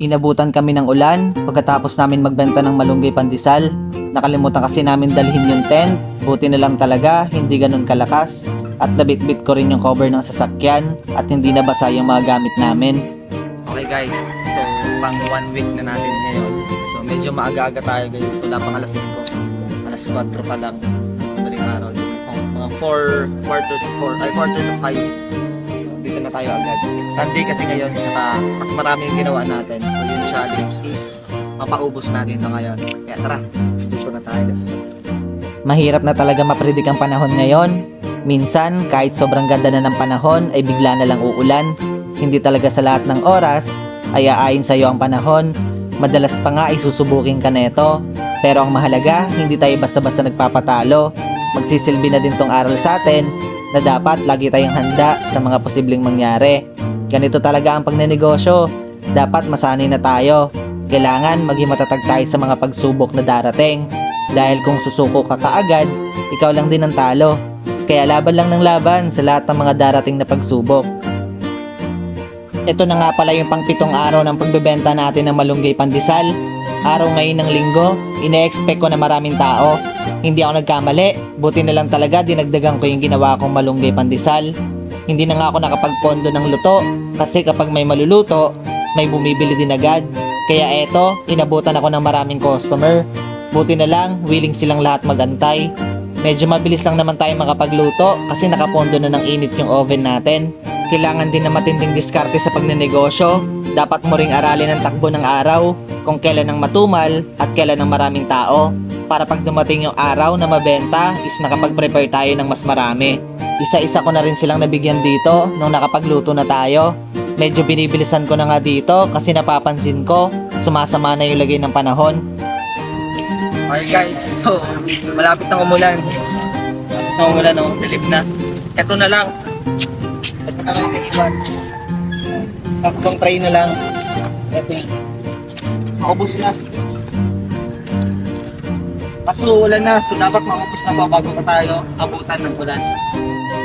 Inabutan kami ng ulan pagkatapos namin magbenta ng malunggay pandesal. Nakalimutan kasi namin dalhin yung tent. Buti na lang talaga, hindi ganun kalakas. At nabitbit ko rin yung cover ng sasakyan at hindi nabasa yung mga gamit namin. Okay guys, so pang one week na natin ngayon. So medyo maaga-aga tayo guys. Wala pang alas 5. Alas 4 pa lang. Madaling araw. Mga 4, quarter to 4, ay quarter to 5. Na tayo agad. Sunday kasi ngayon, tsaka mas marami yung ginawa natin. So yung challenge is mapaubos natin ito ngayon. Kaya tara, dito na tayo. Let's go. Mahirap na talaga mapredik ang panahon ngayon. Minsan, kahit sobrang ganda na ng panahon, ay bigla na lang uulan. Hindi talaga sa lahat ng oras, ay aayon sa iyo ang panahon. Madalas pa nga ay susubukin ka neto. Pero ang mahalaga, hindi tayo basta-basta nagpapatalo. Magsisilbi na din tong aral sa atin na dapat lagi tayong handa sa mga posibleng mangyari. Ganito talaga ang pagnenegosyo. Dapat masanay na tayo. Kailangan maging matatag tayo sa mga pagsubok na darating. Dahil kung susuko ka kaagad, ikaw lang din ang talo. Kaya laban lang ng laban sa lahat ng mga darating na pagsubok. Ito na nga pala yung pangpitong araw ng pagbebenta natin ng malunggay pandesal. Araw ngayon ng linggo, ine-expect ko na maraming tao. Hindi ako nagkamali, buti na lang talaga dinagdagan ko yung ginawa kong malunggay pandesal. Hindi na nga ako nakapagpondo ng luto kasi kapag may maluluto, may bumibili din agad. Kaya eto, inabutan ako ng maraming customer. Buti na lang, willing silang lahat magantay. Medyo mabilis lang naman tayo makapagluto kasi nakapondo na ng init yung oven natin. Kailangan din na matinding diskarte sa pagnenegosyo. Dapat mo ring aralin ang takbo ng araw, kung kailan ang matumal at kailan ang maraming tao. Para pag dumating yung araw na mabenta is nakapag-prepare tayo ng mas marami. Isa-isa ko na rin silang nabigyan dito nung nakapagluto na tayo. Medyo binibilisan ko na nga dito kasi napapansin ko sumasama na yung lagay ng panahon. Okay guys, so malapit na umulan. Malapit na umulan, no? Dilim na. Ito na lang. Ito na lang. Tatlong tray na lang. Ito yun. Maubos na. Kasi uulan na, so dapat maubos na ba bago pa tayo abutan ng ulan.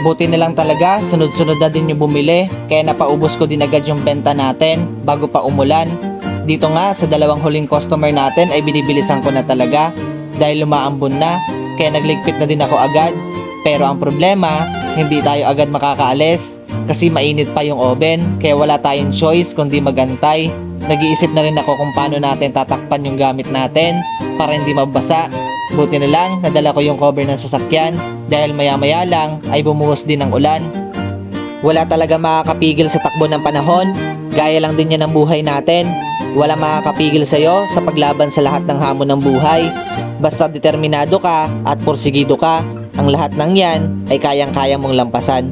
Buti na lang talaga, sunod-sunod na din yung bumili, kaya napaubos ko din agad yung benta natin bago pa umulan. Dito nga, sa dalawang huling customer natin ay binibilisan ko na talaga dahil lumaambon na, kaya nagligpit na din ako agad. Pero ang problema, hindi tayo agad makakaalis kasi mainit pa yung oven, kaya wala tayong choice kundi magantay. Nag-iisip na rin ako kung paano natin tatakpan yung gamit natin para hindi mabasa. Buti na lang, nadala ko yung cover ng sasakyan dahil maya-maya lang ay bumuhos din ng ulan. Wala talaga makakapigil sa takbo ng panahon, gaya lang din yan ng buhay natin. Wala makakapigil sa'yo sa paglaban sa lahat ng hamon ng buhay. Basta determinado ka at porsigido ka, ang lahat ng yan ay kayang-kaya mong lampasan.